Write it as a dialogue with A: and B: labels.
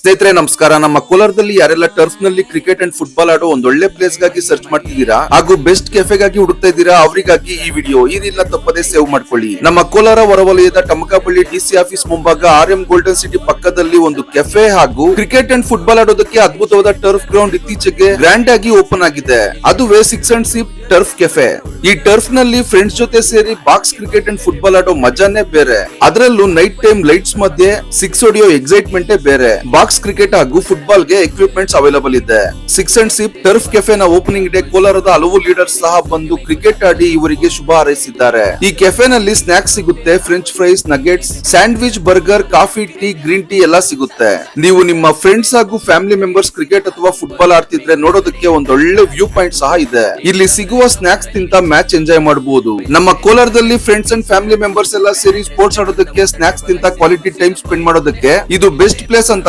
A: ಸ್ನೇಹಿತರೆ, ನಮಸ್ಕಾರ. ನಮ್ಮ ಕೋಲಾರದಲ್ಲಿ ಯಾರೆಲ್ಲ ಟರ್ಫ್ನಲ್ಲಿ ಕ್ರಿಕೆಟ್ ಅಂಡ್ ಫುಟ್ಬಾಲ್ ಆಡೋ ಒಂದ್ ಒಳ್ಳೆ ಪ್ಲೇಸ್ಗಾಗಿ ಸರ್ಚ್ ಮಾಡ್ತಿದ್ದೀರಾ? ಹಾಗೂ ಬೆಸ್ಟ್ ಕೆಫೆಗಾಗಿ ಹುಡುಕ್ತಾ ಇದ್ದೀರಾ? ಅವರಿಗಾಗಿ ಈ ವಿಡಿಯೋ ಇದಿಲ್ಲ ತಪ್ಪದೆ ತಪ್ಪದೇ ಸೇವ್ ಮಾಡ್ಕೊಳ್ಳಿ. ನಮ್ಮ ಕೋಲಾರ ಹೊರವಲಯದ ಡಿ ಡಿಸಿ ಆಫೀಸ್ ಮುಂಭಾಗ ಆರ್ ಎಂ ಗೋಲ್ಡನ್ ಸಿಟಿ ಪಕ್ಕದಲ್ಲಿ ಒಂದು ಕೆಫೆ ಹಾಗೂ ಕ್ರಿಕೆಟ್ ಅಂಡ್ ಫುಟ್ಬಾಲ್ ಆಡೋದಕ್ಕೆ ಅದ್ಭುತವಾದ ಟರ್ಫ್ ಗ್ರೌಂಡ್ ಇತ್ತೀಚೆಗೆ ಗ್ರ್ಯಾಂಡ್ ಆಗಿ ಓಪನ್ ಆಗಿದೆ. ಅದುವೇ six and sip turf cafe. ಈ ಟರ್ಫ್ನಲ್ಲಿ ಫ್ರೆಂಡ್ಸ್ ಜೊತೆ ಸೇರಿ ಬಾಕ್ಸ್ ಕ್ರಿಕೆಟ್ ಅಂಡ್ ಫುಟ್ಬಾಲ್ ಆಡೋ ಮಜಾನೇ ಬೇರೆ. ಅದರಲ್ಲೂ ನೈಟ್ ಟೈಮ್ ಲೈಟ್ಸ್ ಮಧ್ಯೆ ಸಿಕ್ಸ್ ಹೊಡಿಯೋ ಎಕ್ಸೈಟ್ಮೆಂಟ್ ಬೇರೆ. ಬಾಕ್ಸ್ ಕ್ರಿಕೆಟ್ ಹಾಗೂ ಫುಟ್ಬಾಲ್ಗೆ ಎಕ್ವಿಪ್ಮೆಂಟ್ಸ್ ಅವೈಲಬಲ್ ಇದೆ. Six and sip turf cafe ನ ಓಪನಿಂಗ್ ಡೇ ಕೋಲಾರದ ಹಲವು ಲೀಡರ್ಸ್ ಸಹ ಬಂದು ಕ್ರಿಕೆಟ್ ಆಡಿ ಇವರಿಗೆ ಶುಭ ಹಾರೈಸಿದ್ದಾರೆ. ಈ ಕೆಫೆ ನಲ್ಲಿ ಸ್ನಾಕ್ಸ್ ಸಿಗುತ್ತೆ French fries nuggets sandwich burger coffee tea green tea ಎಲ್ಲ ಸಿಗುತ್ತೆ. ನೀವು ನಿಮ್ಮ ಫ್ರೆಂಡ್ಸ್ ಹಾಗೂ ಫ್ಯಾಮಿಲಿ ಮೆಂಬರ್ಸ್ ಕ್ರಿಕೆಟ್ ಅಥವಾ ಫುಟ್ಬಾಲ್ ಆಡ್ತಿದ್ರೆ ನೋಡೋದಕ್ಕೆ ಒಂದೊಳ್ಳೆ ವ್ಯೂ ಪಾಯಿಂಟ್ ಸಹ ಇದೆ. ಇಲ್ಲಿ ಸಿಗುವ ಸ್ನಾಕ್ಸ್ ತಿಂತ ಮ್ಯಾಚ್ ಎಂಜಾಯ್ ಮಾಡಬಹುದು ನಮ್ಮ ಕೋಲಾರದಲ್ಲಿ ಫ್ರೆಂಡ್ಸ್ ಅಂಡ್ ಫ್ಯಾಮಿಲಿ ಮೆಂಬರ್ಸ್ ಎಲ್ಲ ಸೇರಿ ಸ್ಪೋರ್ಟ್ಸ್ ಆಡೋದಕ್ಕೆ ಸ್ನಾಕ್ಸ್ ತಿಂತ ಕ್ವಾಲಿಟಿ ಟೈಮ್ ಸ್ಪೆಂಡ್ ಮಾಡೋದಕ್ಕೆ ಇದು ಬೆಸ್ಟ್ ಪ್ಲೇಸ್ ಅಂತಾನೆ